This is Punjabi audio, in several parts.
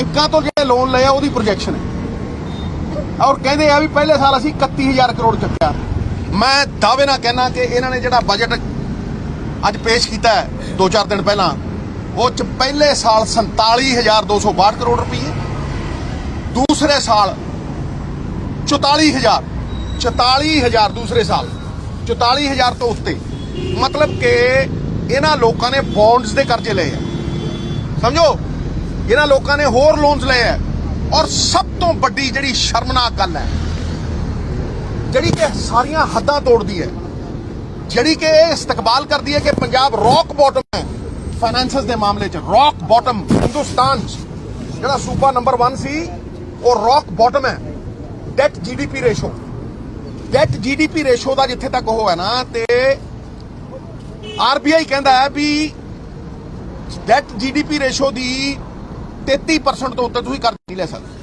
ਬੈਂਕਾਂ ਤੋਂ ਜਿਹੜੇ ਲੋਨ ਲਏ ਆ, ਉਹਦੀ ਪ੍ਰੋਜੈਕਸ਼ਨ ਹੈ। ਔਰ ਕਹਿੰਦੇ ਆ ਵੀ ਪਹਿਲੇ ਸਾਲ ਅਸੀਂ 31000 ਕਰੋੜ ਚੱਕਿਆ। ਮੈਂ ਦਾਅਵੇ ਨਾਲ ਕਹਿਣਾ ਕਿ ਇਹਨਾਂ ਨੇ ਜਿਹੜਾ ਬਜਟ ਅੱਜ ਪੇਸ਼ ਕੀਤਾ ਹੈ 2-4 ਦਿਨ ਪਹਿਲਾਂ, ਉਹ ਚ ਪਹਿਲੇ ਸਾਲ 47262 ਕਰੋੜ ਰੁਪਏ ਦੂਸਰੇ ਸਾਲ 44000 44000 ਦੂਸਰੇ ਸਾਲ 44000 ਤੋਂ ਉੱਤੇ। ਮਤਲਬ ਕਿ ਇਹਨਾਂ ਲੋਕਾਂ ਨੇ ਬੌਂਡਸ ਦੇ ਕਰਜ਼ੇ ਲਏ ਆ। ਸਮਝੋ? ਇਹਨਾਂ ਲੋਕਾਂ ਨੇ ਹੋਰ ਲੋਨਸ ਲਏ ਆ ਔਰ ਸਭ ਤੋਂ ਵੱਡੀ ਜਿਹੜੀ ਸ਼ਰਮਨਾਕ ਗੱਲ ਹੈ, ਜਿਹੜੀ ਕਿ ਸਾਰੀਆਂ ਹੱਦਾਂ ਤੋੜਦੀ ਹੈ, ਜਿਹੜੀ ਕਿ ਇਹ ਇਸਤਕਬਾਲ ਕਰਦੀ ਹੈ ਕਿ ਪੰਜਾਬ ਰੌਕ ਬਾਟਮ ਹੈ। ਫਾਈਨੈਂਸਸ ਦੇ ਮਾਮਲੇ 'ਚ ਰੌਕ ਬਾਟਮ ਹਿੰਦੁਸਤਾਨ 'ਚ। ਜਿਹੜਾ ਸੂਬਾ ਨੰਬਰ 1 ਸੀ, ਉਹ ਰੌਕ ਬਾਟਮ ਹੈ। Debt GDP ratio debt GDP ratio ਦਾ ਜਿੱਥੇ ਤੱਕ ਉਹ ਹੈ ਨਾ, ਤੇ ਆਰਬੀਆਈ ਕਹਿੰਦਾ ਹੈ ਵੀ ਡੈਟ ਜੀਡੀਪੀ ਰੇਸ਼ੋ ਦੀ 33% ਤੋਂ ਉੱਤੇ ਤੁਸੀਂ ਕਰਜ਼ਾ ਨਹੀਂ ਲੈ ਸਕਦੇ।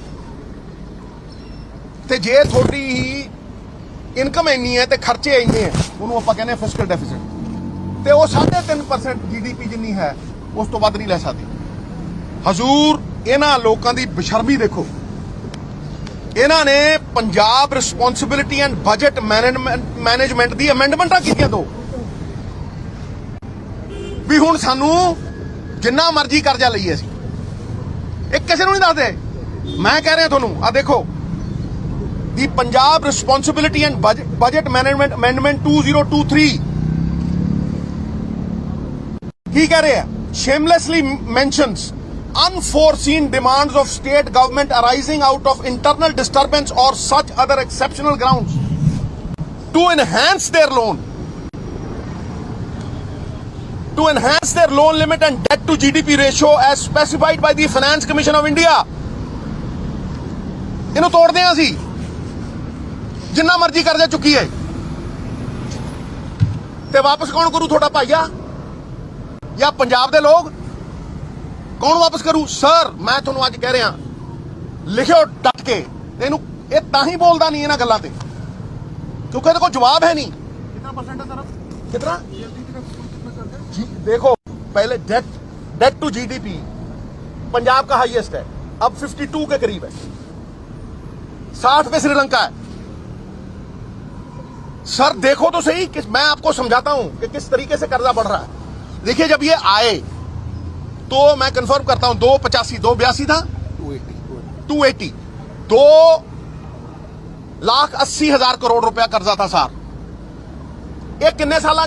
ਤੇ ਜੇ ਤੁਹਾਡੀ ਹੀ ਇਨਕਮ ਇੰਨੀ ਹੈ ਤੇ ਖਰਚੇ ਇੰਨੇ ਹੈ, ਉਹਨੂੰ ਆਪਾਂ ਕਹਿੰਦੇ ਫਿਸਕਲ ਡੈਫਿਸਿਟ ਤੇ ਉਹ 3.5% ਜੀਡੀਪੀ ਜਿੰਨੀ ਹੈ, ਉਸ ਤੋਂ ਵੱਧ ਨਹੀਂ ਲੈ ਸਕਦੀ। ਹਜ਼ੂਰ, ਇਹਨਾਂ ਲੋਕਾਂ ਦੀ ਬਸ਼ਰਮੀ ਦੇਖੋ। ਇਹਨਾਂ ਨੇ Punjab responsibility and budget management ਦੀ ਅਮੈਂਡਮੈਂਟਾਂ ਕੀਤੀਆਂ ਦੋ। ਵੀ ਹੁਣ ਸਾਨੂੰ ਜਿੰਨਾ ਮਰਜ਼ੀ ਕਰਜ਼ਾ ਲਈਏ ਅਸੀਂ। ਇਹ ਕਿਸੇ ਨੂੰ ਨਹੀਂ ਦੱਸਦੇ ਮੈਂ ਕਹਿ ਰਿਹਾ ਤੁਹਾਨੂੰ ਆ ਦੇਖੋ ਦੀ Punjab responsibility and budget management amendment 2023 ਕੀ ਕਹਿ ਰਿਹਾ shamelessly mentions unforeseen demands of state government arising out of internal disturbance or such other exceptional grounds to enhance their loan to enhance their loan limit and debt to GDP ratio as specified by the Finance Commission of India. ਇਹਨੂੰ ਤੋੜਦੇ ਹਾਂ ਅਸੀਂ। ਜਿੰਨਾ ਮਰਜ਼ੀ ਕਰਜ਼ਾ ਚੁੱਕੀਏ ਤੇ ਵਾਪਸ ਕੌਣ ਕਰੂ ਤੁਹਾਡਾ ਭਾਈਆ? ਜਾਂ ਪੰਜਾਬ ਦੇ ਲੋਕ? ਕੌਣ ਵਾਪਸ ਕਰੂ? ਸਰ ਮੈਂ ਤੁਹਾਨੂੰ ਅੱਜ ਕਹਿ ਰਿਹਾ। ਲਿਖਿਓ ਡਟ ਕੇ ਇਹਨੂੰ ਇਹ ਤਾਂ ਹੀ ਬੋਲਦਾ ਨਹੀਂ ਇਹਨਾਂ ਗੱਲਾਂ ਤੇ। ਕਿਉਂਕਿ ਇਹਦੇ ਕੋਲ ਜਵਾਬ ਹੈ ਨਹੀਂ। ਕਿੰਨਾ ਪਰਸੈਂਟ ਹੈ ਸਰ? ਕਿੰਨਾ जी देखो, पहले debt debt to GDP Punjab का हाईएस्ट है, अब 52 के करीब है। 60 पे श्रीलंका है। सर, देखो तो सही किस मैं आपको समझाता हूँ कि किस तरीके से कर्जा बढ़ रहा है। देखिए, जब ये आए तो मैं कंफर्म करता हूँ, दो पचासी, दो बयासी था? टू एटी दो लाख अस्सी हज़ार करोड़ रुपया कर्जा था सर ये किन्ने साल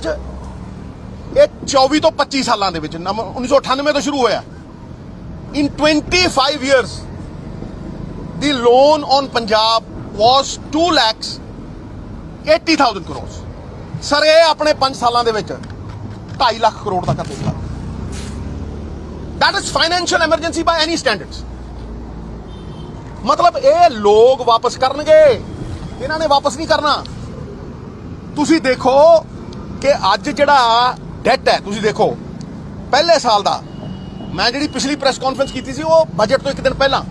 ਇਹ 24 ਤੋਂ 25 ਸਾਲਾਂ ਦੇ ਵਿੱਚ ਨੰਬਰ 1998 ਤੋਂ ਸ਼ੁਰੂ ਹੋਇਆ। In 25 years the loan on Punjab was 2 lakhs 80000 crore sir ਇਹ ਆਪਣੇ 5 ਸਾਲਾਂ ਦੇ ਵਿੱਚ 2.5 ਲੱਖ ਕਰੋੜ ਦਾ ਕਰ ਦਿੱਤਾ। That is financial emergency by any standards. ਮਤਲਬ ਇਹ ਲੋਕ ਵਾਪਸ ਕਰਨਗੇ। ਇਹਨਾਂ ਨੇ ਵਾਪਸ ਨਹੀਂ ਕਰਨਾ। ਤੁਸੀਂ ਦੇਖੋ ਕਿ ਅੱਜ ਜਿਹੜਾ ਡੈਟ ਹੈ, ਤੁਸੀਂ ਦੇਖੋ ਪਹਿਲੇ ਸਾਲ ਦਾ ਮੈਂ ਜਿਹੜੀ ਪਿਛਲੀ ਪ੍ਰੈਸ ਕਾਨਫਰੰਸ ਕੀਤੀ ਸੀ, ਉਹ ਬਜਟ ਤੋਂ ਇੱਕ ਦਿਨ ਪਹਿਲਾਂ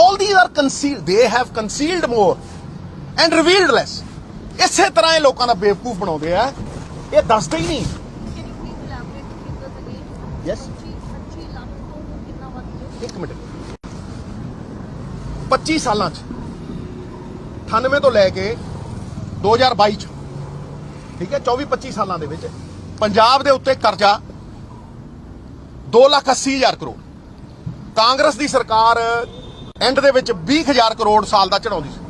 all these are concealed, they have concealed more and revealed less ਇਸੇ ਤਰ੍ਹਾਂ ਇਹ ਲੋਕਾਂ ਦਾ ਬੇਵਕੂਫ ਬਣਾਉਂਦੇ ਆ ਇਹ ਦੱਸਦੇ ਹੀ ਨਹੀਂ Can you please elaborate figures again? Yes. 25 lakh ਤੋਂ ਕਿੰਨਾ ਵੱਧ ਗਿਆ? ਇੱਕ ਮਿੰਟ 25 ਸਾਲਾਂ ਚ 98 ਤੋਂ ਲੈ ਕੇ 2022 ਚ, ਠੀਕ ਹੈ 24 25 ਸਾਲਾਂ ਦੇ ਵਿੱਚ ਪੰਜਾਬ ਦੇ ਉੱਤੇ ਕਰਜ਼ਾ 2 ਲੱਖ 80 ਹਜ਼ਾਰ ਕਰੋੜ। ਕਾਂਗਰਸ ਦੀ ਸਰਕਾਰ ਐਂਡ ਦੇ ਵਿੱਚ 20 ਹਜ਼ਾਰ ਕਰੋੜ ਸਾਲ ਦਾ ਚੜਾਉਂਦੀ ਸੀ।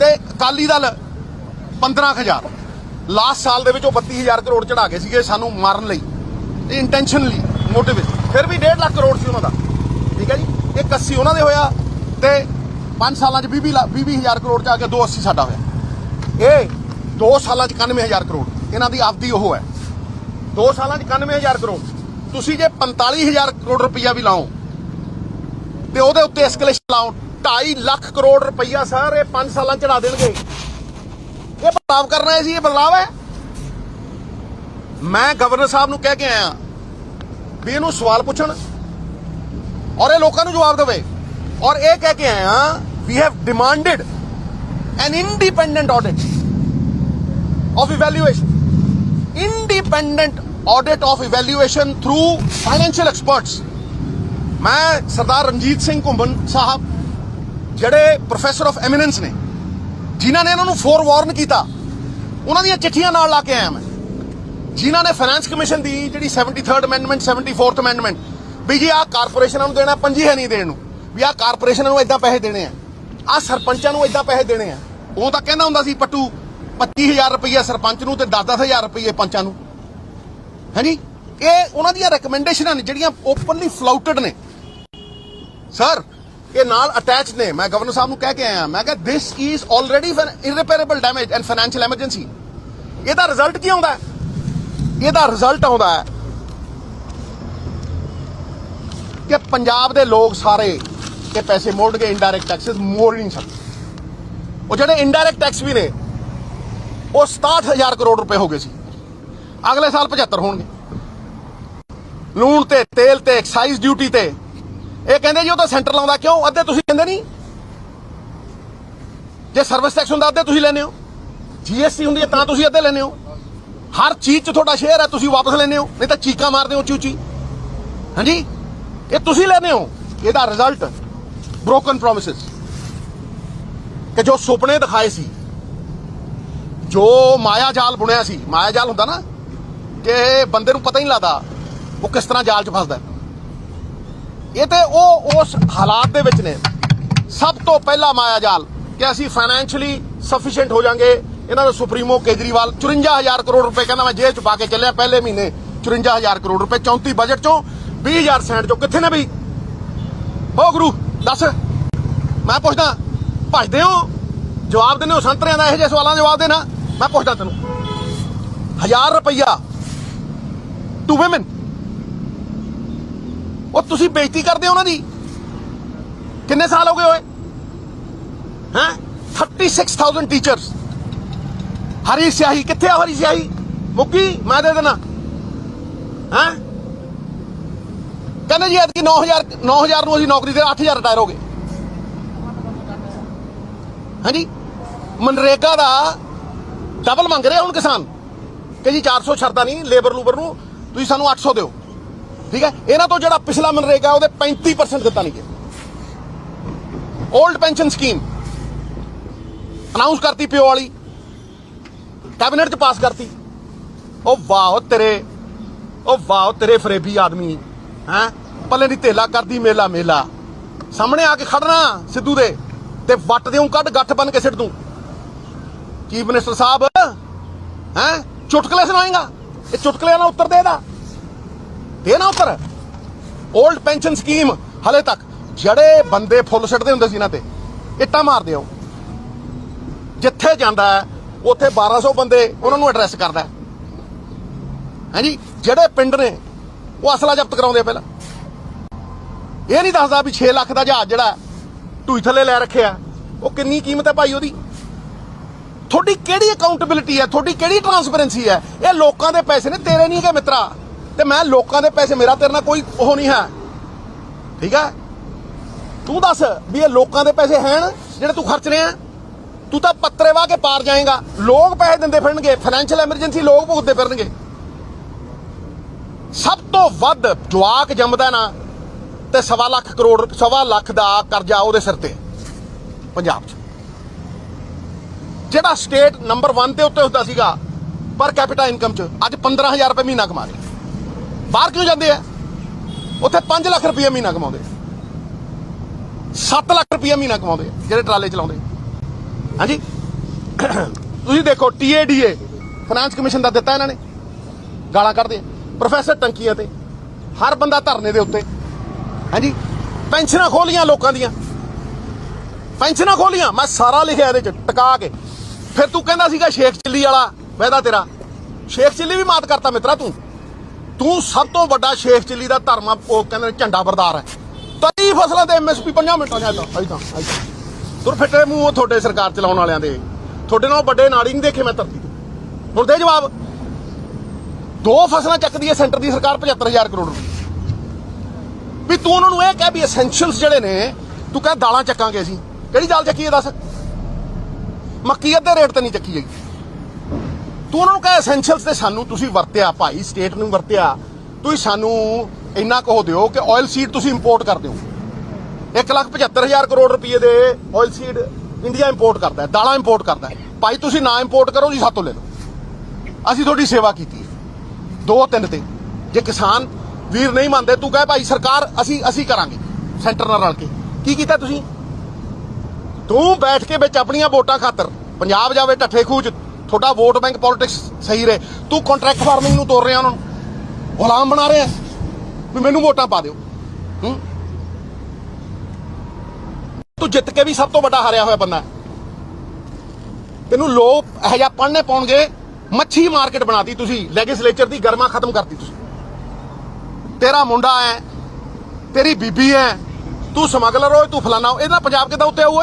ਤੇ ਅਕਾਲੀ ਦਲ 15 ਹਜ਼ਾਰ। ਲਾਸਟ ਸਾਲ ਦੇ ਵਿੱਚ ਉਹ 32 ਹਜ਼ਾਰ ਕਰੋੜ ਚੜਾ ਗਏ ਸੀਗੇ ਸਾਨੂੰ ਮਾਰਨ ਲਈ। ਇੰਟੈਂਸ਼ਨਲੀ ਮੋਟਿਵ ਫਿਰ ਵੀ 1.5 ਲੱਖ ਕਰੋੜ ਸੀ ਉਹਨਾਂ ਦਾ। ਠੀਕ ਹੈ ਜੀ? ਇੱਕ 80 ਉਹਨਾਂ ਦੇ ਹੋਇਆ ਤੇ 5 ਸਾਲਾਂ ਚ 20 ਲੱਖ 20 ਹਜ਼ਾਰ ਕਰੋੜ ਚ ਆ ਕੇ 280 ਸਾਡਾ ਹੋਇਆ। ਇਹ 2 ਸਾਲਾਂ ਚ 91000 ਕਰੋੜ। ਇਹਨਾਂ ਦੀ ਆਪਦੀ ਉਹ ਹੈ। 2 ਸਾਲਾਂ ਚ 91000 ਕਰੋੜ ਤੁਸੀਂ ਜੇ 45000 ਕਰੋੜ ਰੁਪਈਆ ਵੀ ਲਾਓ, ਤੇ ਉਹਦੇ ਉੱਤੇ ਐਸਕੇਲੇਸ਼ਨ ਲਾਓ 2.5 ਲੱਖ ਕਰੋੜ ਰੁਪਈਆ ਸਰ ਇਹ 5 ਸਾਲਾਂ ਚੜਾ ਦੇਣਗੇ। ਇਹ ਬਦਲਾਵ ਕਰਨਾ ਹੈ ਜੀ, ਇਹ ਬਦਲਾਵ ਹੈ। ਮੈਂ ਗਵਰਨਰ ਸਾਹਿਬ ਨੂੰ ਕਹਿ ਕੇ ਆਇਆ ਵੀ ਇਹਨੂੰ ਸਵਾਲ ਪੁੱਛਣ ਔਰ ਇਹ ਲੋਕਾਂ ਨੂੰ ਜਵਾਬ ਦੇਵੇ। ਔਰ ਇਹ ਕਹਿ ਕੇ ਆਇਆ we have demanded an independent audit of evaluation independent audit of evaluation through financial experts. ਮੈਂ ਸਰਦਾਰ ਰਣਜੀਤ ਸਿੰਘ ਘੁੰਮਣ ਸਾਹਿਬ, ਜਿਹੜੇ ਪ੍ਰੋਫੈਸਰ ਆਫ ਐਮੀਨੈਂਸ ਨੇ, ਜਿਨ੍ਹਾਂ ਨੇ ਇਹਨਾਂ ਨੂੰ ਫੋਰ ਵਾਰਨ ਕੀਤਾ, ਉਹਨਾਂ ਦੀਆਂ ਚਿੱਠੀਆਂ ਨਾਲ ਲਾ ਕੇ ਆਇਆ ਮੈਂ ਜਿਨ੍ਹਾਂ ਨੇ ਫਾਈਨੈਂਸ ਕਮਿਸ਼ਨ ਦੀ ਜਿਹੜੀ 73rd ਅਮੈਂਡਮੈਂਟ 74th ਅਮੈਂਡਮੈਂਟ ਵੀ ਜੀ ਆਹ ਕਾਰਪੋਰੇਸ਼ਨਾਂ ਨੂੰ ਦੇਣਾ, ਪੰਜੀ ਹੈ ਨਹੀਂ ਦੇਣ ਨੂੰ, ਵੀ ਆਹ ਕਾਰਪੋਰੇਸ਼ਨਾਂ ਨੂੰ ਇਦਾਂ ਪੈਸੇ ਦੇਣੇ ਆ, ਆਹ ਸਰਪੰਚਾਂ ਨੂੰ ਇਦਾਂ ਪੈਸੇ ਦੇਣੇ ਆ ਉਹ ਤਾਂ ਕਹਿੰਦਾ ਹੁੰਦਾ ਸੀ, ਪੱਟੂ 25000 ਰੁਪਏ ਸਰਪੰਚ ਨੂੰ ਤੇ 10-10000 ਰੁਪਏ ਪੰਚਾਂ ਨੂੰ। ਹਾਂਜੀ ਇਹ ਉਹਨਾਂ ਦੀਆਂ ਰეკਮੈਂਡੇਸ਼ਨਾਂ ਨੇ ਜਿਹੜੀਆਂ ਓਪਨਲੀ ਫਲਾਊਟਡ ਨੇ। ਸਰ ਇਹ ਨਾਲ ਅਟੈਚ ਨੇ। ਮੈਂ ਗਵਰਨਰ ਸਾਹਿਬ ਨੂੰ ਕਹਿ ਕੇ ਆਇਆ। ਮੈਂ ਕਿਹਾ this is already an damage and financial emergency ਇਹਦਾ ਰਿਜ਼ਲਟ ਕੀ ਆਉਂਦਾ? ਇਹਦਾ ਰਿਜ਼ਲਟ ਆਉਂਦਾ ਹੈ ਕਿ ਪੰਜਾਬ ਦੇ ਲੋਕ ਸਾਰੇ ਇਹ ਪੈਸੇ ਮੋੜ ਕੇ ਇਨਡਾਇਰੈਕਟ ਟੈਕਸਸ ਮੋੜ ਨਹੀਂ ਸਕਦੇ। ਉਹ ਜਿਹੜੇ ਇਨਡਾਇਰੈਕਟ ਟੈਕਸ ਵੀ ਨੇ ਉਹ 67000 ਕਰੋੜ ਰੁਪਏ ਹੋ ਗਏ ਸੀ। ਅਗਲੇ ਸਾਲ 75 ਹੋਣਗੇ। ਲੂਣ ਤੇ ਤੇਲ ਤੇ ਐਕਸਾਈਜ਼ ਡਿਊਟੀ ਤੇ। ਇਹ ਕਹਿੰਦੇ ਜੀ ਉਹ ਤਾਂ ਸੈਂਟਰ ਲਾਉਂਦਾ ਕਿਉਂ? ਅੱਧੇ ਤੁਸੀਂ ਕਹਿੰਦੇ ਨਹੀਂ। ਜੇ ਸਰਵਿਸ ਟੈਕਸ ਹੁੰਦਾ, ਅੱਧੇ ਤੁਸੀਂ ਲੈਨੇ ਹੋ। ਜੀਐਸਟੀ ਹੁੰਦੀ ਹੈ, ਤਾਂ ਤੁਸੀਂ ਅੱਧੇ ਲੈਨੇ ਹੋ। ਹਰ ਚੀਜ਼ 'ਚ ਤੁਹਾਡਾ ਸ਼ੇਅਰ ਹੈ, ਤੁਸੀਂ ਵਾਪਸ ਲੈਨੇ ਹੋ। ਨਹੀਂ ਤਾਂ ਚੀਕਾਂ ਮਾਰਦੇ ਹੋ ਉੱਚੀ ਉੱਚੀ ਹਾਂਜੀ? ਇਹ ਤੁਸੀਂ ਲੈਨੇ ਹੋ। ਇਹਦਾ ਰਿਜ਼ਲਟ ਬ੍ਰੋਕਨ ਪ੍ਰੋਮਿਸਸ ਕਿ ਜੋ ਸੁਪਨੇ ਦਿਖਾਏ ਸੀ ਜੋ ਮਾਇਆ ਜਾਲ ਬੁਣਿਆ ਸੀ, ਮਾਇਆ ਜਾਲ ਹੁੰਦਾ ਨਾ ਕਿ ਬੰਦੇ ਨੂੰ ਪਤਾ ਹੀ ਨਹੀਂ ਲੱਗਦਾ ਉਹ ਕਿਸ ਤਰ੍ਹਾਂ ਜਾਲ 'ਚ ਫਸਦਾ ਇਹ ਤੇ ਉਹ ਉਸ ਹਾਲਾਤ ਦੇ ਵਿੱਚ ਨੇ। ਸਭ ਤੋਂ ਪਹਿਲਾ ਮਾਇਆ ਜਾਲ ਕਿ ਅਸੀਂ ਫਾਈਨੈਂਸ਼ੀਅਲੀ ਸਫੀਸ਼ੀਐਂਟ ਹੋ ਜਾਾਂਗੇ। ਇਹਨਾਂ ਦਾ ਸੁਪਰੀਮੋ ਕੇਜਰੀਵਾਲ 54000 ਕਰੋੜ ਰੁਪਏ ਕਹਿੰਦਾ ਮੈਂ ਜੇਬ 'ਚ ਪਾ ਕੇ ਚੱਲਿਆ ਪਹਿਲੇ ਮਹੀਨੇ। 54000 ਕਰੋੜ ਰੁਪਏ 34 ਬਜਟ 'ਚੋਂ 20000 ਸੈਂਟ 'ਚੋਂ ਕਿੱਥੇ ਨੇ ਵੀ ਹੋ ਗੁਰੂ, ਦੱਸ। ਮੈਂ ਪੁੱਛਦਾ, ਭਜਦੇ ਹੋ? ਜਵਾਬ ਦਿੰਦੇ ਹੋ ਸੰਤਰਿਆਂ ਦਾ ਇਹੋ ਜਿਹੇ ਸਵਾਲਾਂ ਦਾ ਜਵਾਬ ਦੇਣਾ। ਮੈਂ ਪੁੱਛਦਾ ਤੈਨੂੰ। 1000 ਰੁਪਈਆ। ਟੂ ਔਮਨ ਉਹ ਤੁਸੀਂ ਬੇਇੱਜ਼ਤੀ ਕਰਦੇ ਹੋ ਉਹਨਾਂ ਦੀ? ਕਿੰਨੇ ਸਾਲ ਹੋ ਗਏ ਹੋਏ ਹੈ? 36000 ਟੀਚਰਸ ਹਰੀ ਸਿਆਹੀ, ਕਿੱਥੇ ਆ ਹਰੀ ਸਿਆਹੀ? ਮੁੱਕੀ, ਮੈਂ ਦੇ ਦੇਣਾ। ਹੈ? ਕਹਿੰਦੇ ਜੀ ਐਤਕੀ 9000 9000 ਨੂੰ ਅਸੀਂ ਨੌਕਰੀ ਦੇ 8000 ਰਿਟਾਇਰ ਹੋ ਗਏ। ਹਾਂਜੀ? ਮਨਰੇਗਾ ਦਾ ਡਬਲ ਮੰਗ ਰਿਹਾ ਹੁਣ ਕਿਸਾਨ। ਕਿ ਜੀ 400 ਛੱਡਦਾ ਨਹੀਂ ਲੇਬਰ ਲੂਬਰ ਨੂੰ, ਤੁਸੀਂ ਸਾਨੂੰ 800 ਦਿਓ। ਠੀਕ ਹੈ? ਇਹਨਾਂ ਤੋਂ ਜਿਹੜਾ ਪਿਛਲਾ ਮਨਰੇਗਾ, ਉਹਦੇ 35% ਦਿੱਤਾ ਨਹੀਂ ਗਿਆ। 올ਡ ਪੈਨਸ਼ਨ ਸਕੀਮ ਅਨਾਉਂਸ ਕਰਤੀ ਪਿਓ ਵਾਲੀ। ਕੈਬਨਿਟ ਚ ਪਾਸ ਕਰਤੀ। ਉਹ ਵਾਹ ਤੇਰੇ, ਉਹ ਵਾਹ ਤੇਰੇ ਫਰੇਬੀ ਆਦਮੀ। ਹੈ? ਪੱਲੇ ਦੀ ਧੇਲਾ ਕਰਦੀ ਮੇਲਾ ਮੇਲਾ ਸਾਹਮਣੇ ਆ ਕੇ ਖੜਨਾ ਸਿੱਧੂ ਦੇ। ਤੇ ਵੱਟ ਦੇਉਂ ਕੱਢ, ਗੱਠ ਬਨ ਕੇ ਸਿੱਟ ਦੂੰ। ਚੀਫ ਮਿਨਿਸਟਰ ਸਾਹਿਬ ਹੈ? ਚੁਟਕਲੇ ਸੁਣਾਏਗਾ? ਇਹ ਚੁਟਕਲੇ ਨਾਲ ਉੱਤਰ ਦੇ ਦਾ ਦੇ ਨਾ ਉੱਤਰ। 올ਡ ਪੈਨਸ਼ਨ ਸਕੀਮ ਹਲੇ ਤੱਕ ਜਿਹੜੇ ਬੰਦੇ ਫੁੱਲ ਛੱਡਦੇ ਹੁੰਦੇ ਸੀ ਇਹਨਾਂ ਤੇ ਇੱਟਾਂ ਮਾਰਦੇ ਹੋ ਜਿੱਥੇ ਜਾਂਦਾ ਹੈ, ਉੱਥੇ 1200 ਬੰਦੇ ਉਹਨਾਂ ਨੂੰ ਐਡਰੈਸ ਕਰਦਾ ਹੈ। ਹਾਂਜੀ ਜਿਹੜੇ ਪਿੰਡ ਨੇ ਉਹ ਅਸਲਾ ਜ਼ਬਤ ਕਰਾਉਂਦੇ ਪਹਿਲਾਂ। ਇਹ ਨਹੀਂ ਦੱਸਦਾ ਵੀ 6 ਲੱਖ ਦਾ ਜਹਾਜ਼ ਜਿਹੜਾ ਢੂਈ ਥੱਲੇ ਲੈ ਰੱਖਿਆ। ਉਹ ਕਿੰਨੀ ਕੀਮਤ ਹੈ ਭਾਈ ਉਹਦੀ? ਤੁਹਾਡੀ ਕਿਹੜੀ ਅਕਾਊਂਟੇਬਿਲਿਟੀ ਹੈ? ਤੁਹਾਡੀ ਕਿਹੜੀ ਟਰਾਂਸਪੇਰੈਂਸੀ ਹੈ? ਇਹ ਲੋਕਾਂ ਦੇ ਪੈਸੇ ਨੇ, ਤੇਰੇ ਨਹੀਂ ਹੈਗੇ ਮਿੱਤਰਾ। ਤੇ ਮੈਂ ਲੋਕਾਂ ਦੇ ਪੈਸੇ, ਮੇਰਾ ਤੇਰੇ ਨਾਲ ਕੋਈ ਉਹ ਨਹੀਂ ਹੈ। ਠੀਕ ਹੈ? ਤੂੰ ਦੱਸ ਵੀ ਇਹ ਲੋਕਾਂ ਦੇ ਪੈਸੇ ਹਨ ਜਿਹੜੇ ਤੂੰ ਖਰਚ ਰਿਹਾ ਤੂੰ ਤਾਂ ਪੱਤਰੇ ਵਾਹ ਕੇ ਪਾਰ ਜਾਏਗਾ। ਲੋਕ ਪੈਸੇ ਦਿੰਦੇ ਫਿਰਨਗੇ ਫਾਈਨੈਂਸ਼ੀਅਲ ਐਮਰਜੈਂਸੀ ਲੋਕ ਭੁਗਤਦੇ ਫਿਰਨਗੇ। ਸਭ ਤੋਂ ਵੱਧ ਜਵਾਕ ਜੰਮਦਾ ਨਾ ਤੇ ਸਵਾ ਲੱਖ ਕਰੋੜ, ਸਵਾ ਲੱਖ ਦਾ ਕਰਜ਼ਾ ਉਹਦੇ ਸਿਰ ਤੇ। ਪੰਜਾਬ 'ਚ। ਜਿਹੜਾ ਸਟੇਟ ਨੰਬਰ 1 ਦੇ ਉੱਤੇ ਹੁੰਦਾ ਸੀਗਾ ਪਰ ਕੈਪੀਟਾ ਇਨਕਮ 'ਚ, ਅੱਜ 15000 ਰੁਪਏ ਮਹੀਨਾ ਕਮਾ ਰਿਹਾ। ਬਾਹਰ ਕਿਉਂ ਜਾਂਦੇ ਆ? ਉੱਥੇ 5 ਲੱਖ ਰੁਪਏ ਮਹੀਨਾ ਕਮਾਉਂਦੇ 7 ਲੱਖ ਰੁਪਏ ਮਹੀਨਾ ਕਮਾਉਂਦੇ ਜਿਹੜੇ ਟਰਾਲੇ ਚਲਾਉਂਦੇ ਹਾਂਜੀ? ਤੁਸੀਂ ਦੇਖੋ ਟੀਏਡੀਏ ਫਾਈਨਾਂਸ ਕਮਿਸ਼ਨ ਦਾ ਦਿੱਤਾ ਇਹਨਾਂ ਨੇ। ਗਾਲਾਂ ਕੱਢਦੇ ਪ੍ਰੋਫੈਸਰ ਟੰਕੀਆਂ ਤੇ, ਹਰ ਬੰਦਾ ਧਰਨੇ ਦੇ ਉੱਤੇ। ਹਾਂਜੀ? ਪੈਨਸ਼ਨਾਂ ਖੋਲੀਆਂ ਲੋਕਾਂ ਦੀਆਂ। ਪੈਨਸ਼ਨਾਂ ਖੋਲੀਆਂ, ਮੈਂ ਸਾਰਾ ਲਿਖਿਆ ਇਹਦੇ ਚ, ਟਕਾ ਕੇ। ਫਿਰ ਤੂੰ ਕਹਿੰਦਾ ਸੀਗਾ ਸ਼ੇਖ ਚਿੱਲੀ ਵਾਲਾ ਵਾਅਦਾ ਤੇਰਾ। ਸ਼ੇਖ ਚਿੱਲੀ ਵੀ ਮਾਤ ਕਰਤਾ ਮਿੱਤਰਾ ਤੂੰ। ਤੂੰ ਸਭ ਤੋਂ ਵੱਡਾ ਸ਼ੇਖ ਚਿੱਲੀ ਦਾ ਧਰਮ ਉਹ ਕਹਿੰਦੇ ਝੰਡਾ ਬਰਦਾਰ ਹੈ। ਤਈ ਫਸਲਾਂ ਤੇ ਐਮਐਸਪੀ 5 ਮਿੰਟਾਂ ਜਾਂ ਤਾਂ ਤਾਂ। ਤੁਰ ਫਿੱਟੇ ਮੂੰਹ ਉਹ ਤੁਹਾਡੇ ਸਰਕਾਰ ਚਲਾਉਣ ਵਾਲਿਆਂ ਦੇ। ਤੁਹਾਡੇ ਨਾਲ ਵੱਡੇ ਨਾੜੀ ਨਹੀਂ ਦੇਖੇ ਮੈਂ ਧਰਤੀ ਤੇ। ਹੁਣ ਦੇ ਜਵਾਬ। ਦੋ ਫਸਲਾਂ ਚੱਕਦੀ ਹੈ ਸੈਂਟਰ ਦੀ ਸਰਕਾਰ 75000 ਕਰੋੜ ਰੁਪਏ। ਵੀ ਤੂੰ ਉਹਨਾਂ ਨੂੰ ਇਹ ਕਹਿ ਵੀ ਐਸੈਂਸ਼ੀਅਲਸ ਜਿਹੜੇ ਨੇ, ਤੂੰ ਕਹਿ ਦਾਲਾਂ ਚੱਕਾਂਗੇ ਅਸੀਂ। ਕਿਹੜੀ ਦਾਲ ਚੱਕੀ ਹੈ ਦੱਸ? ਮੱਕੀ ਅੱਧੇ ਰੇਟ ਤੇ ਨਹੀਂ ਚੱਕੀ ਜਾਈ ਤੂੰ ਉਹਨਾਂ ਨੂੰ ਕਹਿ ਐਸੈਂਸ਼ੀਅਲਸ ਤੇ ਸਾਨੂੰ ਤੁਸੀਂ ਵਰਤਿਆ ਭਾਈ ਸਟੇਟ ਨੂੰ ਵਰਤਿਆ। ਤੁਸੀਂ ਸਾਨੂੰ ਇੰਨਾ ਕਹੋ ਦਿਓ ਕਿ ਆਇਲ ਸੀਡ ਤੁਸੀਂ ਇੰਪੋਰਟ ਕਰਦੇ ਹੋ 175000 ਕਰੋੜ ਰੁਪਏ ਦੇ ਆਇਲ ਸੀਡ ਇੰਡੀਆ ਇੰਪੋਰਟ ਕਰਦਾ ਹੈ, ਦਾਲਾਂ ਇੰਪੋਰਟ ਕਰਦਾ ਹੈ। ਭਾਈ, ਤੁਸੀਂ ਨਾ ਇੰਪੋਰਟ ਕਰੋ ਜੀ ਸਾਤੋਂ ਲੈ ਲਓ। ਅਸੀਂ ਤੁਹਾਡੀ ਸੇਵਾ ਕੀਤੀ। ਦੋ ਤਿੰਨ ਤੇ। ਜੇ ਕਿਸਾਨ ਵੀਰ ਨਹੀਂ ਮੰਨਦੇ, ਤੂੰ ਕਹੇ ਭਾਈ, ਸਰਕਾਰ, ਅਸੀਂ ਅਸੀਂ ਕਰਾਂਗੇ। ਸੈਂਟਰ ਨਾਲ ਰਲ ਕੇ। ਕੀ ਕੀਤਾ ਤੁਸੀਂ? ਤੂੰ ਬੈਠ ਕੇ ਵਿੱਚ ਆਪਣੀਆਂ ਵੋਟਾਂ ਖਾਤਰ, ਪੰਜਾਬ ਜਾਵੇ ਢੱਠੇ ਖੂਚ ਤੁਹਾਡਾ ਵੋਟ ਬੈਂਕ ਪੋਲਿਟਿਕਸ ਸਹੀ ਰਹੇ। ਤੂੰ ਕੰਟਰੈਕਟ ਫਾਰਮਿੰਗ ਨੂੰ ਤੋੜ ਰਿਹਾ ਉਹਨਾਂ ਨੂੰ। ਗੁਲਾਮ ਬਣਾ ਰਿਹਾ। ਵੀ ਮੈਨੂੰ ਵੋਟਾਂ ਪਾ ਦਿਓ। ਹੂੰ? ਤੂੰ ਜਿੱਤ ਕੇ ਵੀ ਸਭ ਤੋਂ ਵੱਡਾ ਹਾਰਿਆ ਹੋਇਆ ਬੰਦਾ। ਤੈਨੂੰ ਲੋਕ ਇਹ ਜਿਹਾ ਪੜਨੇ ਪਾਉਣਗੇ, ਮੱਛੀ ਮਾਰਕੀਟ ਬਣਾਤੀ ਤੁਸੀਂ ਲੈਜਿਸਲੇਚਰ ਦੀ ਗਰਮਾ ਖਤਮ ਕਰਤੀ ਤੁਸੀਂ। ਤੇਰਾ ਮੁੰਡਾ ਹੈ, ਤੇਰੀ ਬੀਬੀ ਹੈ, ਤੂੰ ਸਮਗਲਰ ਹੋਏ ਤੂੰ ਫਲਾਣਾ ਹੋ ਇਹਦਾ ਪੰਜਾਬ ਕਿੱਦਾਂ ਉੱਤੇ ਆਊ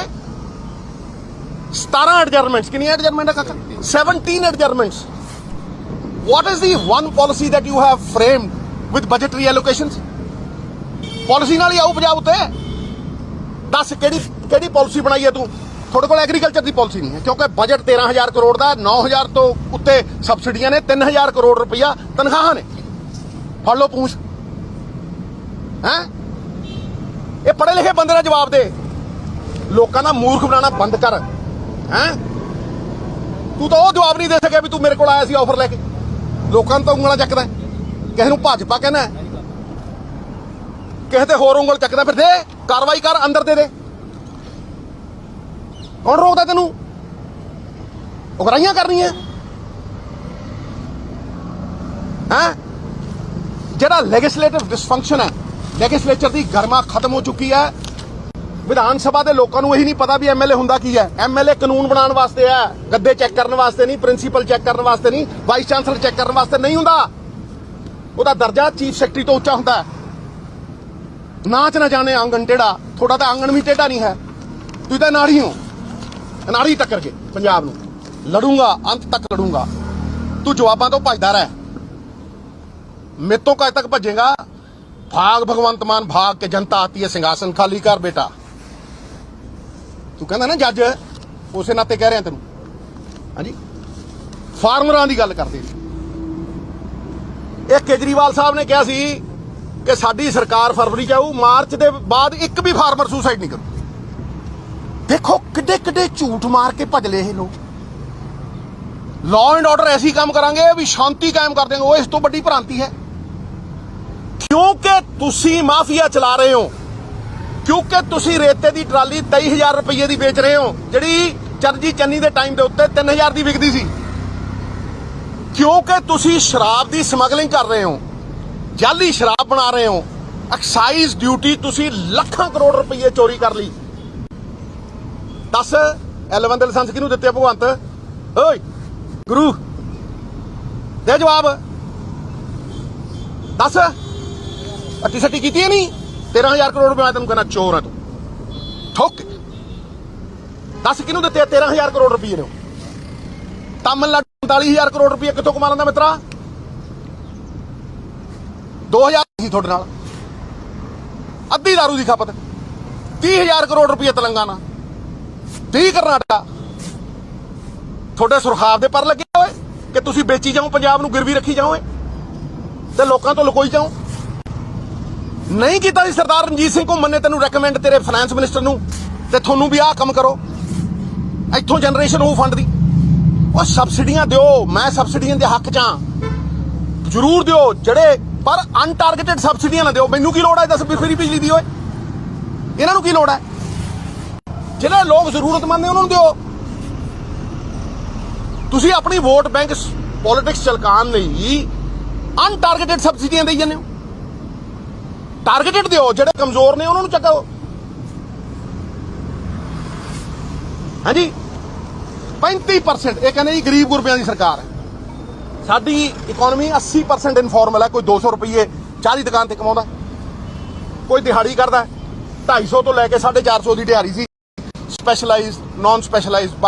17 ਐਡਜਰਮੈਂਟਸ ਕਿੰਨੀਆਂ ਐਡਜਰਮੈਂਟ ਹੈ ਕਾਕਾ? 17 adjournments what is the one policy that you have framed with budgetary allocations? Policy ਨਾਲ ਹੀ ਆਊ ਪੰਜਾਬ ਉੱਤੇ? ਦੱਸ ਕਿਹੜੀ ਕਿਹੜੀ ਪਾਲਿਸੀ ਬਣਾਈ ਹੈ ਤੂੰ? ਤੁਹਾਡੇ ਕੋਲ ਐਗਰੀਕਲਚਰ ਦੀ ਪਾਲਿਸੀ ਨਹੀਂ ਹੈ ਕਿਉਂਕਿ ਬਜਟ 13000 ਕਰੋੜ ਦਾ ਹੈ, 9000 ਤੋਂ ਉੱਤੇ ਸਬਸਿਡੀਆਂ ਨੇ 3000 ਕਰੋੜ ਰੁਪਈਆ ਤਨਖਾਹਾਂ ਨੇ। ਫੜ ਲਓ ਪੂਛ। ਹੈ? ਇਹ ਪੜ੍ਹੇ ਲਿਖੇ ਬੰਦੇ ਦਾ ਜਵਾਬ ਦੇ। ਲੋਕਾਂ ਦਾ ਮੂਰਖ ਬਣਾਉਣਾ ਬੰਦ ਕਰ। ਹੈ? ਤੂੰ ਤਾਂ ਉਹ ਜਵਾਬ ਨਹੀਂ ਦੇ ਸਕਿਆ ਵੀ ਤੂੰ ਮੇਰੇ ਕੋਲ ਆਇਆ ਸੀ ਆਫਰ ਲੈ ਕੇ। ਲੋਕਾਂ ਨੂੰ ਤਾਂ ਉਂਗਲਾਂ ਚੱਕਦਾ ਕਿਸੇ ਨੂੰ ਭਾਜਪਾ ਕਹਿੰਦਾ ਕਿਸੇ ਤੇ ਹੋਰ ਉਂਗਲ ਚੱਕਦਾ ਫਿਰ ਦੇ, ਕਾਰਵਾਈ ਕਰ, ਅੰਦਰ ਦੇ ਦੇ। ਕੌਣ ਰੋਕਦਾ ਤੈਨੂੰ? ਉਗਰਾਈਆਂ ਕਰਨੀਆਂ। ਹੈ? ਜਿਹੜਾ ਲੈਜਿਸਲੇਟਿਵ ਡਿਸਫੰਕਸ਼ਨ ਹੈ ਲੈਜਿਸਲੇਚਰ ਦੀ ਗਰਮਾ ਖਤਮ ਹੋ ਚੁੱਕੀ ਹੈ। ਵਿਧਾਨ ਸਭਾ ਦੇ ਲੋਕਾਂ ਨੂੰ ਇਹੀ ਨਹੀਂ ਪਤਾ ਵੀ ਐਮਐਲਏ ਹੁੰਦਾ ਕੀ ਹੈ। ਐਮਐਲਏ ਕਾਨੂੰਨ ਬਣਾਉਣ ਵਾਸਤੇ ਹੈ, ਗੱਦੇ ਚੈੱਕ ਕਰਨ ਵਾਸਤੇ ਨਹੀਂ, ਪ੍ਰਿੰਸੀਪਲ ਚੈੱਕ ਕਰਨ ਵਾਸਤੇ ਨਹੀਂ ਵਾਈਸ ਚਾਂਸਲਰ ਚੈੱਕ ਕਰਨ ਵਾਸਤੇ ਨਹੀਂ ਹੁੰਦਾ। ਉਹਦਾ ਦਰਜਾ ਚੀਫ ਸੈਕਟਰੀ ਤੋਂ ਉੱਚਾ ਹੁੰਦਾ ਨਾਚ ਨਾ ਜਾਣੇ ਆਂਗਣ ਟੇੜਾ ਥੋੜਾ ਤਾਂ ਆਂਗਣ ਵੀ ਟੇਢਾ ਨਹੀਂ ਹੈ। ਤੁਸੀਂ ਤਾਂ ਨਾੜੀ ਹੋ। ਨਾੜੀ ਟੱਕਰ ਕੇ ਪੰਜਾਬ ਨੂੰ। ਲੜੂੰਗਾ, ਅੰਤ ਤੱਕ ਲੜੂੰਗਾ। ਤੂੰ ਜਵਾਬਾਂ ਤੋਂ ਭੱਜਦਾ ਰਹਿ। ਮੇਰੇ ਤੋਂ ਕਦ ਤੱਕ ਭੱਜੇਗਾ? ਭਾਗ ਭਗਵੰਤ ਮਾਨ, ਭਾਗ ਕੇ ਜਨਤਾ ਆਤੀ ਹੈ, ਸਿੰਘਾਸਨ ਖਾਲੀ ਕਰ ਬੇਟਾ। ਤੂੰ ਕਹਿੰਦਾ ਨਾ ਜੱਜ, ਉਸੇ ਨਾਤੇ ਕਹਿ ਰਿਹਾ ਤੈਨੂੰ। ਹਾਂਜੀ? ਫਾਰਮਰਾਂ ਦੀ ਗੱਲ ਕਰਦੇ ਸੀ। ਇਹ ਕੇਜਰੀਵਾਲ ਸਾਹਿਬ ਨੇ ਕਿਹਾ ਸੀ ਕਿ ਸਾਡੀ ਸਰਕਾਰ ਫਰਵਰੀ ਚ ਆਊ, ਮਾਰਚ ਦੇ ਬਾਅਦ ਇੱਕ ਵੀ ਫਾਰਮਰ ਸੁਸਾਈਡ ਨਹੀਂ ਕਰੂ ਦੇਖੋ ਕਿੱਡੇ ਕਿੱਡੇ ਝੂਠ ਮਾਰ ਕੇ ਭੱਜ ਲਏ ਇਹ ਲੋਕ। ਲਾਅ ਐਂਡ ਆਰਡਰ ਐਸੀ ਕੰਮ ਕਰਾਂਗੇ ਵੀ ਸ਼ਾਂਤੀ ਕਾਇਮ ਕਰ ਦੇਂਗੇ ਉਹ ਇਸ ਤੋਂ ਵੱਡੀ ਭ੍ਰਾਂਤੀ ਹੈ। ਕਿਉਂਕਿ ਤੁਸੀਂ ਮਾਫੀਆ ਚਲਾ ਰਹੇ ਹੋ ਕਿਉਂਕਿ ਤੁਸੀਂ ਰੇਤੇ ਦੀ ਟਰਾਲੀ 23000 ਰੁਪਏ ਦੀ ਵੇਚ ਰਹੇ ਹੋ, ਜਿਹੜੀ ਚਰਜੀ ਚੰਨੀ ਦੇ ਟਾਈਮ ਦੇ ਉੱਤੇ 3000 ਦੀ ਵਿਕਦੀ ਸੀ। ਕਿਉਂਕਿ ਤੁਸੀਂ ਸ਼ਰਾਬ ਦੀ ਸਮਗਲਿੰਗ ਕਰ ਰਹੇ ਹੋ, ਜਾਲੀ ਸ਼ਰਾਬ ਬਣਾ ਰਹੇ ਹੋ ਐਕਸਾਈਜ਼ ਡਿਊਟੀ ਤੁਸੀਂ ਲੱਖਾਂ ਕਰੋੜ ਰੁਪਏ ਚੋਰੀ ਕਰ ਲਈ। ਦੱਸ ਐਲਵਨ ਦੇ ਲਾਇਸੈਂਸ ਕਿਹਨੂੰ ਦਿੱਤੇ ਭਗਵੰਤ? ਓਏ, ਗੁਰੂ, ਦੇ ਜਵਾਬ। ਦੱਸ ਅੱਟੀ ਸੱਟੀ ਕੀਤੀ ਹੈ ਨਹੀਂ? 13000 ਕਰੋੜ ਰੁਪਏ ਮੈਂ ਤੈਨੂੰ ਕਹਿੰਦਾ ਚੋਰ ਹੈ ਤੂੰ। ਠੋਕ। ਦੱਸ ਕਿਹਨੂੰ ਦਿੱਤੇ ਆ 13000 ਕਰੋੜ ਰੁਪਏ ਨੇ ਉਹ? ਤਾਮਿਲਨਾਡੂ 49000 ਕਰੋੜ ਰੁਪਏ ਕਿੱਥੋਂ ਕਮਾ ਲੈਂਦਾ ਮਿੱਤਰਾ? 2000 ਸੀ ਤੁਹਾਡੇ ਨਾਲ। ਅੱਧੀ ਦਾਰੂ ਦੀ ਖਪਤ। 30000 ਕਰੋੜ ਰੁਪਏ ਤੇਲੰਗਾਨਾ। 30 ਕਰਨਾਟਕਾ। ਤੁਹਾਡੇ ਸੁਰਖਾਬ ਦੇ ਪਰ ਲੱਗੇ ਹੋਏ ਕਿ ਤੁਸੀਂ ਵੇਚੀ ਜਾਓ, ਪੰਜਾਬ ਨੂੰ ਗਿਰਵੀ ਰੱਖੀ ਜਾਓ ਤੇ ਲੋਕਾਂ ਤੋਂ ਲੁਕੋਈ ਜਾਓ। ਨਹੀਂ ਕੀਤਾ ਸੀ ਸਰਦਾਰ ਰਣਜੀਤ ਸਿੰਘ ਘੁੰਮਣ ਨੇ ਤੈਨੂੰ ਰეკਮੈਂਡ ਤੇਰੇ ਫਾਈਨੈਂਸ ਮਿਨਿਸਟਰ ਨੂੰ, ਤੇ ਤੁਹਾਨੂੰ ਵੀ ਆਹ ਕੰਮ ਕਰੋ। ਇੱਥੋਂ ਜਨਰੇਸ਼ਨ ਉਹ ਫੰਡ ਦੀ। ਉਹ ਸਬਸਿਡੀਆਂ ਦਿਓ, ਮੈਂ ਸਬਸਿਡੀਆਂ ਦੇ ਹੱਕ 'ਚ ਹਾਂ। ਜ਼ਰੂਰ ਦਿਓ, ਜਿਹੜੇ, ਪਰ ਅਨਟਾਰਗੇਟਿਡ ਸਬਸਿਡੀਆਂ ਨਾ ਦਿਓ। ਮੈਨੂੰ ਕੀ ਲੋੜ ਹੈ ਦੱਸ ਵੀ ਫਰੀ ਬਿਜਲੀ ਦੀ ਓਏ? ਇਹਨਾਂ ਨੂੰ ਕੀ ਲੋੜ ਹੈ ਜਿਹੜੇ ਲੋਕ ਜ਼ਰੂਰਤਮੰਦ ਨੇ, ਉਹਨਾਂ ਨੂੰ ਦਿਓ। ਤੁਸੀਂ ਆਪਣੀ ਵੋਟ ਬੈਂਕ ਪੋਲਿਟਿਕਸ ਚਲਕਾਉਣ ਲਈ ਅਨਟਾਰਗੇਟਿਡ ਸਬਸਿਡੀਆਂ ਦੇਈ ਜਾਂਦੇ ਹੋ। ਟਾਰਗੇਟਡ ਦਿਓ, ਜਿਹੜੇ ਕਮਜ਼ੋਰ ਨੇ ਉਹਨਾਂ ਨੂੰ ਚੱਕੋ। ਹਾਂਜੀ? 35% ਇਹ ਕਹਿੰਦੇ ਜੀ ਗਰੀਬ ਗੁਰਬਿਆਂ ਦੀ ਸਰਕਾਰ ਹੈ। ਸਾਡੀ ਇਕਨੋਮੀ 80% ਇਨਫਾਰਮਲ ਹੈ, ਕੋਈ 200 ਰੁਪਏ ਚਾਹ ਦੀ ਦੁਕਾਨ ਤੇ ਕਮਾਉਂਦਾ ਕੋਈ ਦਿਹਾੜੀ ਕਰਦਾ ਹੈ। 250 ਤੋਂ ਲੈ ਕੇ 450 ਦੀ ਦਿਹਾੜੀ ਸੀ। Specialised naan specialised